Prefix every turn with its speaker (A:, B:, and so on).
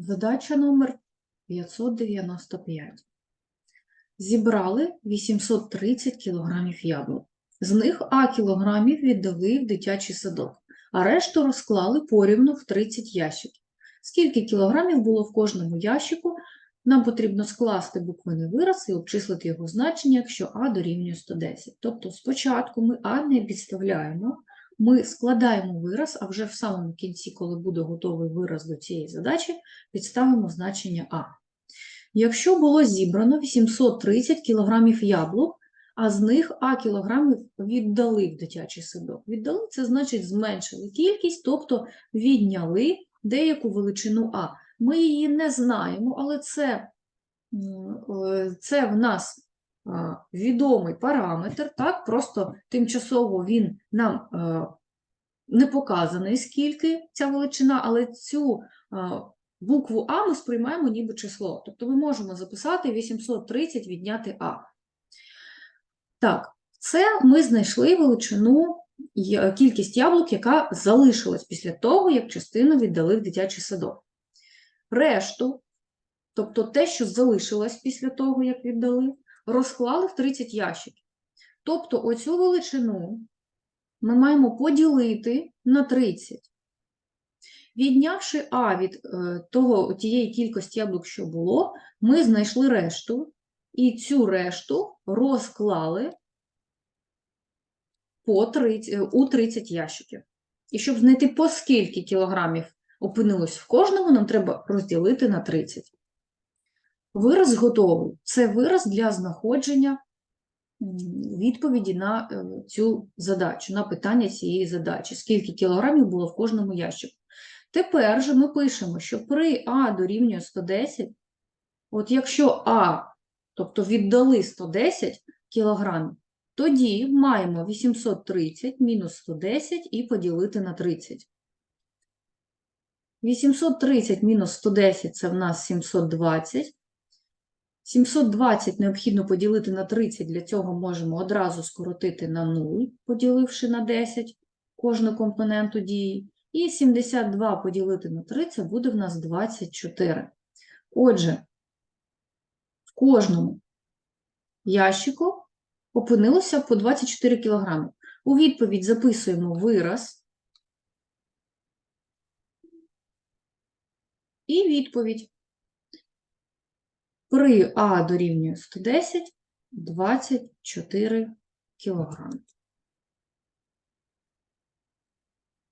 A: Задача номер 595. Зібрали 830 кілограмів яблук. З них А кілограмів віддали в дитячий садок, а решту розклали порівну в 30 ящиків. Скільки кілограмів було в кожному ящику? Нам потрібно скласти буквений вираз і обчислити його значення, якщо А дорівнює 110. Тобто спочатку ми А не підставляємо, ми складаємо вираз, а вже в самому кінці, коли буде готовий вираз до цієї задачі, підставимо значення А. Якщо було зібрано 830 кілограмів яблук, а з них А кілограмів віддали в дитячий садок. Віддали це значить зменшили кількість, тобто відняли деяку величину А. Ми її не знаємо, але це, е, це в нас відомий параметр, так? Просто тимчасово він нам е, не показаний, скільки ця величина, але цю букву А ми сприймаємо ніби число. Тобто ми можемо записати 830 відняти А. Так, це ми знайшли величину кількість яблук, яка залишилась після того, як частину віддали в дитячий садок. Решту, тобто те, що залишилось після того, як віддали, розклали в 30 ящиків. Тобто оцю величину ми маємо поділити на 30. Віднявши А від е, того, тієї кількості яблук, що було, ми знайшли решту, і цю решту розклали по 30, е, у 30 ящиків. І щоб знайти по скільки кілограмів опинилось в кожному, нам треба розділити на 30. Вираз готовий. Це вираз для знаходження відповіді на е, цю задачу, на питання цієї задачі. Скільки кілограмів було в кожному ящику. Тепер же ми пишемо, що при А дорівнює 110, от якщо А, тобто віддали 110 кілограмів, тоді маємо 830 мінус 110 і поділити на 30. 830 мінус 110 – це в нас 720. 720 необхідно поділити на 30, для цього можемо одразу скоротити на 0, поділивши на 10 кожну компоненту дії. І 72 поділити на 30 буде в нас 24. Отже, в кожному ящику опинилося по 24 кг. У відповідь записуємо вираз і відповідь. При А дорівнює 110 24 кг.